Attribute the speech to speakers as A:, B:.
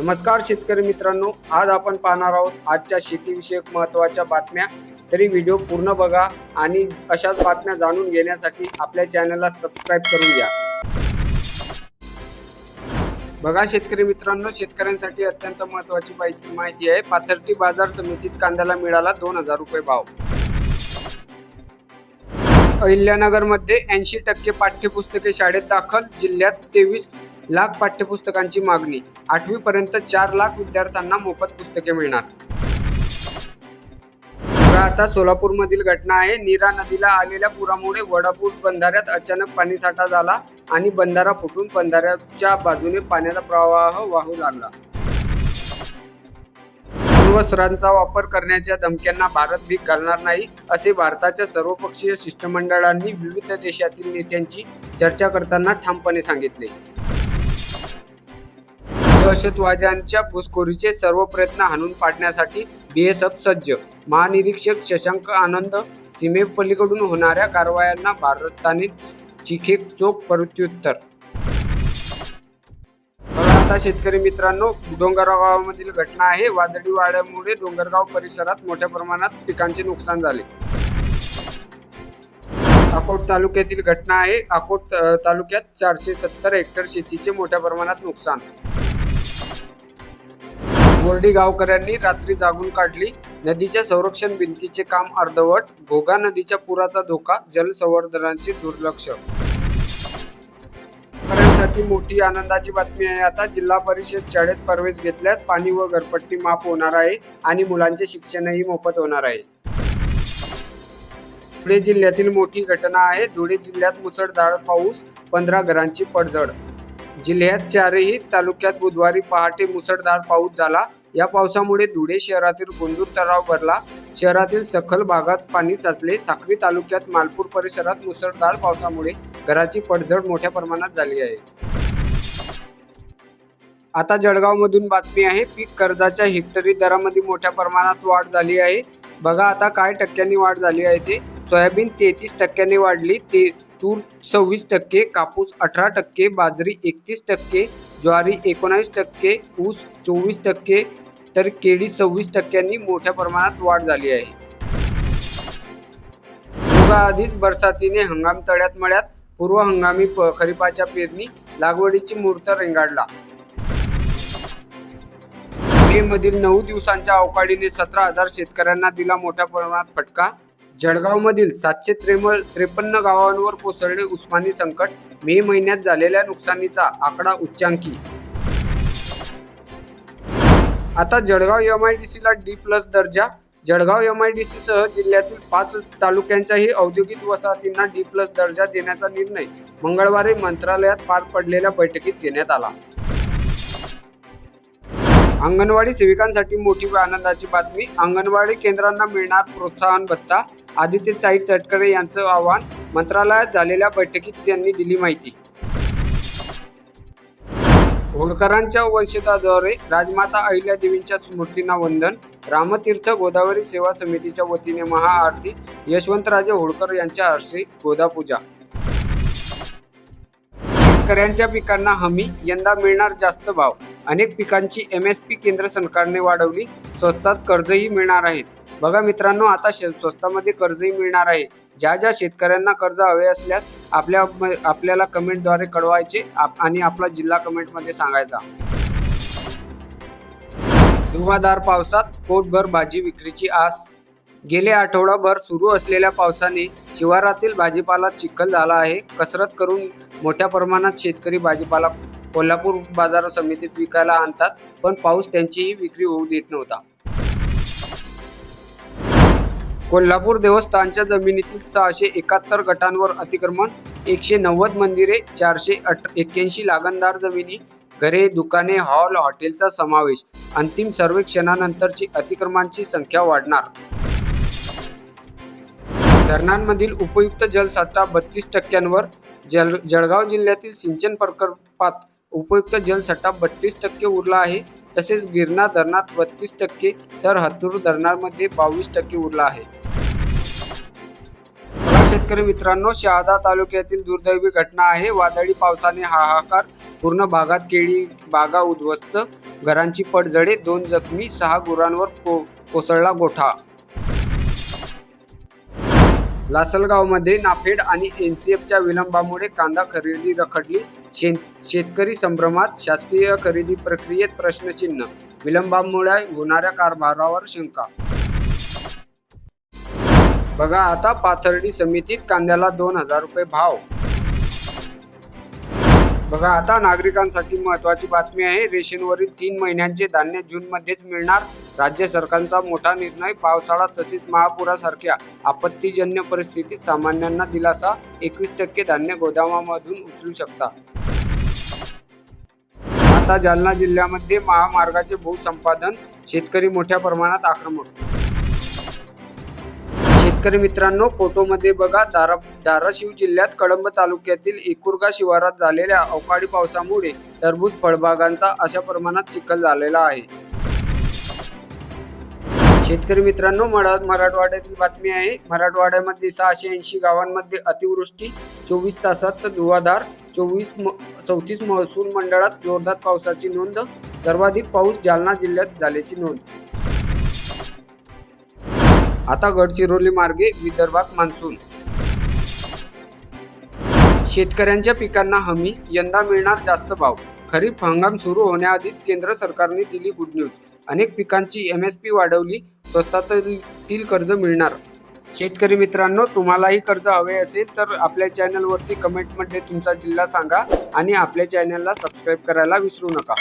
A: नमस्कार शेतकरी मित्रांनो आज आपण पाहणार आहोत आजच्या शेतीविषयक महत्त्वाच्या बातम्या. तरी व्हिडिओ पूर्ण बघा आणि अशाच बातम्या जाणून घेण्यासाठी आपल्या चॅनलला सबस्क्राईब करून घ्या. बघा शेतकरी मित्रांनो शेतकऱ्यांसाठी अत्यंत महत्त्वाची माहिती माहिती आहे पाथर्टी बाजार समितीत कांद्याला मिळाला दोन हजार रुपये भाव. अहिल्यानगरमध्ये ऐंशी टक्के पाठ्यपुस्तके शाळेत दाखल जिल्ह्यात तेवीस लाख पाठ्यपुस्तकांची मागणी. आठवी पर्यंत चार लाख विद्यार्थ्यांना मोफत पुस्तके मिळणार. आता सोलापूरमधील घटना आहे. नीरा नदीला आलेल्या पुरामुळे वडापूर बंधाऱ्यात अचानक पाणीसाठा झाला आणि बंधारा फुटून बंधाऱ्याच्या बाजूने पाण्याचा प्रवाह वाहू लागला. अण्वस्त्रांचा वापर करण्याच्या धमक्यांना भारत भीक घालणार नाही असे भारताच्या सर्वपक्षीय शिष्टमंडळांनी विविध देशातील नेत्यांची चर्चा करताना ठामपणे सांगितले. दहशतवाद्यांच्या घुसखोरीचे सर्व प्रयत्न हाणून पाडण्यासाठी बीएसएफ सज्ज. महानिरीक्षक शशांक आनंद सीमेपलीकडून होणाऱ्या कारवायांना भारताने चिखे चोख प्रत्युत्तर. आता शेतकरी मित्रांनो डोंगरगाव गावामधील घटना आहे. वादळी वाड्यामुळे डोंगरगाव परिसरात मोठ्या प्रमाणात पिकांचे नुकसान झाले. अकोट तालुक्यातील घटना आहे. अकोट तालुक्यात चारशे सत्तर हेक्टर शेतीचे मोठ्या प्रमाणात नुकसान. बोर्डी गावकऱ्यांनी रात्री जागून काढली. नदीच्या संरक्षण भिंतीचे काम अर्धवट घोगा नदीच्या पुराचा धोका जलसंवर्धनाचे दुर्लक्ष. मोठी आनंदाची बातमी आहे आता. जिल्हा परिषद शाळेत प्रवेश घेतल्यास पाणी व घरपट्टी माफ होणार आहे आणि मुलांचे शिक्षणही मोफत होणार आहे. धुळे जिल्ह्यातील मोठी घटना आहे. धुळे जिल्ह्यात मुसळधार पाऊस पंधरा घरांची पडझड. जिल्ह्यात चारही तालुक्यात बुधवारी पहाटे मुसळधार पाऊस झाला. या पावसामुळे धुळे शहरातील गोंदूर तलाव भरला. शहरातील सखल भागात पाणी साचले. साक्री तालुक्यात मालपूर परिसरात मुसळधार पावसामुळे घराची पडझड मोठ्या प्रमाणात झाली आहे. आता जळगाव मधून बातमी आहे. पीक कर्जाच्या हेक्टरी दरामध्ये मोठ्या प्रमाणात वाढ झाली आहे. बघा आता काय टक्क्यांनी वाढ झाली आहे ते. सोयाबीन तेहतीस टक्क्यांनी वाढली. ते तूर सव्वीस टक्के कापूस अठरा टक्के बाजरी एकतीस टक्के ज्वारी एकोणावीस टक्के ऊस चोवीस टक्के तर केळी सव्वीस टक्क्यांनी मोठ्या प्रमाणात वाढ झाली आहे. आधीच बरसातीने हंगाम तळ्यात मळ्यात पूर्व हंगामी प- खरीपाच्या पेरणी लागवडीची मुहूर्त रेंगाडला. मे मधील नऊ दिवसांच्या अवकाळीने सतरा हजार शेतकऱ्यांना दिला मोठ्या प्रमाणात फटका. जळगावमधील सातशे त्रेम त्रेपन्न गावांवर कोसळले उस्मानी संकट. मे महिन्यात झालेल्या नुकसानीचा आकडा उच्चांकी. आता जळगाव एम आय डी सीला डी प्लस दर्जा. Jalgaon M I D C सह जिल्ह्यातील पाच तालुक्यांच्याही औद्योगिक वसाहतींना डी प्लस दर्जा देण्याचा निर्णय मंगळवारी मंत्रालयात पार पडलेल्या बैठकीत घेण्यात आला. अंगणवाडी सेविकांसाठी मोठी व आनंदाची बातमी. अंगणवाडी केंद्रांना मिळणार प्रोत्साहन भत्ता. आदित्यताई तटकरे यांचं आवाहन. मंत्रालयात झालेल्या बैठकीत त्यांनी दिली माहिती. होळकरांच्या वंशजाद्वारे राजमाता अहिल्यादेवींच्या स्मृतींना वंदन. रामतीर्थ गोदावरी सेवा समितीच्या वतीने महाआरती. यशवंतराजे होळकर यांच्या हर्षी गोदापूजा. शेतकऱ्यांच्या पिकांना हमी. यंदा मिळणार जास्त भाव. अनेक पिकांची एम एस पी केंद्र सरकारने वाढवली. स्वस्तात कर्जही मिळणार आहेत. बघा मित्रांनो आता शे- स्वस्तामध्ये कर्जही मिळणार आहे. ज्या ज्या शेतकऱ्यांना कर्ज हवे असल्यास आपल्या आपल्याला कमेंटद्वारे कळवायचे आप- आणि आपला जिल्हा कमेंटमध्ये सांगायचा. धुवाधार पावसात पोटभर भाजी विक्रीची आस. गेले आठवडाभर सुरू असलेल्या पावसाने शिवारातील भाजीपाला चिखल झाला आहे. कसरत करून मोठ्या प्रमाणात शेतकरी भाजीपाला कोल्हापूर बाजार समितीत विकायला आणतात पण पाऊस त्यांचीही विक्री होऊ देत नव्हता. कोल्हापूर देवस्थानच्या जमिनीतील सहाशे एकाहत्तर गटांवर अतिक्रमण एकशे नव्वद मंदिरे चारशे अठ एक्क्याऐंशी लागणदार जमिनी घरे दुकाने हॉल हॉटेलचा समावेश. अंतिम सर्वेक्षणानंतरची अतिक्रमांची संख्या वाढणार. धरणांमधील उपयुक्त जलसाठा बत्तीस टक्क्यांवर जल जळगाव जिल्ह्यातील सिंचन प्रकल्पात उपयुक्त जलसाठा बत्तीस टक्के उरला आहे. तसेच गिरणा धरणात बत्तीस टक्के तर हतूर धरणामध्ये बावीस टक्के उरला आहे. शेतकरी मित्रांनो शहादा तालुक्यातील दुर्दैवी घटना आहे. वादळी पावसाने हाहाकार पूर्ण भागात केळी बागा उद्ध्वस्त. घरांची पडझडे दोन जखमी सहा गुरांवर को कोसळला गोठा. लासलगावमध्ये नाफेड आणि एन सी एफच्या विलंबामुळे कांदा खरेदी रखडली. शेत शेतकरी संभ्रमात शासकीय खरेदी प्रक्रियेत प्रश्नचिन्ह विलंबामुळे होणाऱ्या कारभारावर शंका. बघा आता पाथर्डी समितीत कांद्याला दोन हजार रुपये भाव बघा आता नागरिकांसाठी महत्वाची बातमी आहे. रेशनवरील तीन महिन्यांचे धान्य जून मध्येच मिळणार. राज्य सरकारचा मोठा निर्णय पावसाळा तसेच महापुरासारख्या आपत्तीजन्य परिस्थितीत सामान्यांना दिलासा. एकवीस टक्के धान्य गोदामामधून उचलू शकता. आता जालना जिल्ह्यामध्ये महामार्गाचे भूसंपादन शेतकरी मोठ्या प्रमाणात आक्रमक शेतकरी मित्रांनो फोटोमध्ये बघा दारा धाराशिव जिल्ह्यात कळंब तालुक्यातील एकुरगा शिवारात झालेल्या अवकाळी पावसामुळे टरबूज फळबागांचा अशा प्रमाणात चिखल झालेला आहे. शेतकरी मित्रांनो मरा मराठवाड्यातील बातमी आहे. मराठवाड्यामध्ये सहाशे ऐंशी गावांमध्ये अतिवृष्टी चोवीस तासात धुवाधार चोवीस चौतीस महसूल मंडळात जोरदार पावसाची नोंद सर्वाधिक पाऊस जालना जिल्ह्यात झाल्याची नोंद आता गडचिरोली मार्गे विदर्भात मान्सून. शेतकऱ्यांच्या पिकांना हमी यंदा मिळणार जास्त भाव. खरीप हंगाम सुरू होण्याआधीच केंद्र सरकारने दिली गुड न्यूज अनेक पिकांची एम एस पी वाढवली स्वस्तातील कर्ज मिळणार. शेतकरी मित्रांनो तुम्हालाही कर्ज हवे असेल तर आपल्या चॅनलवरती कमेंटमध्ये तुमचा जिल्हा सांगा आणि आपल्या चॅनलला सबस्क्राईब करायला विसरू नका.